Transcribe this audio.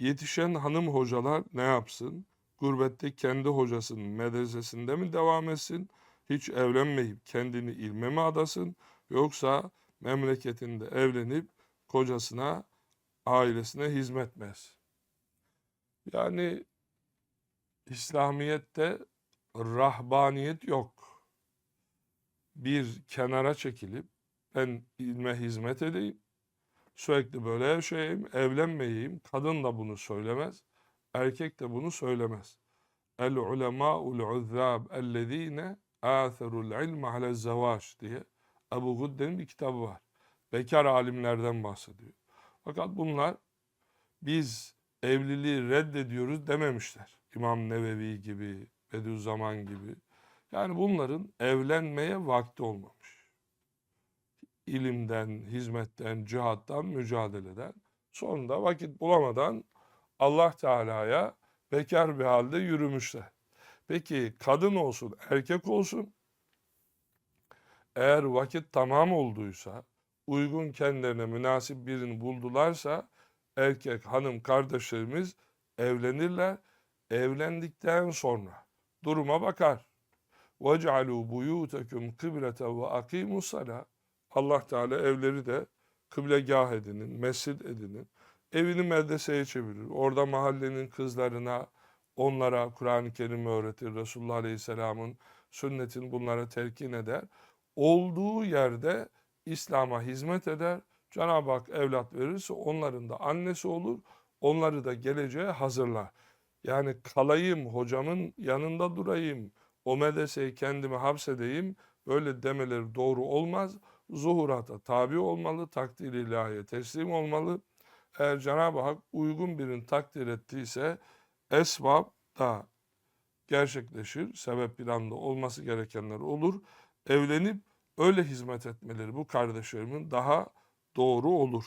Yetişen hanım hocalar ne yapsın? Gurbette kendi hocasının medresesinde mi devam etsin? Hiç evlenmeyip kendini ilme mi adasın? Yoksa memleketinde evlenip kocasına, ailesine hizmet mi etsin? Yani İslamiyet'te rahbaniyet yok. Bir kenara çekilip ben ilme hizmet edeyim, sürekli böyle yaşayayım, evlenmeyeyim. Kadın da bunu söylemez, erkek de bunu söylemez. El ulemâ'ul uzzâb ellezîne âtherul ilme ale zevaş diye Ebu Gudden'in bir kitabı var. Bekar alimlerden bahsediyor. Fakat bunlar biz evliliği reddediyoruz dememişler. İmam Nevevi gibi, Bediüzzaman gibi. Yani bunların evlenmeye vakti olmamış İlimden, hizmetten, cihattan, mücadeleden sonunda vakit bulamadan Allah Teala'ya bekar bir halde yürümüşler. Peki kadın olsun, erkek olsun eğer vakit tamam olduysa, uygun kendilerine münasip birini buldularsa erkek, hanım, kardeşlerimiz evlenirler. Evlendikten sonra duruma bakar. وَجْعَلُوا بُيُوتَكُمْ قِبْلَةً وَاَقِيمُوا الصَّلَاةِ Allah Teala evleri de kıblegah edinin, mescid edinin. Evini medreseye çevirir. Orada mahallenin kızlarına, onlara Kur'an-ı Kerim öğretir. Resulullah Aleyhisselam'ın sünnetini bunlara telkin eder. Olduğu yerde İslam'a hizmet eder. Cenab-ı Hak evlat verirse onların da annesi olur. Onları da geleceğe hazırlar. Yani kalayım, hocamın yanında durayım, o medreseyi kendime hapsedeyim, böyle demeleri doğru olmaz. Zuhurata tabi olmalı, takdir ilahiye teslim olmalı. Eğer Cenab-ı Hak uygun birini takdir ettiyse esbab da gerçekleşir. Sebep bir olması gerekenler olur. Evlenip öyle hizmet etmeleri bu kardeşlerimin daha doğru olur.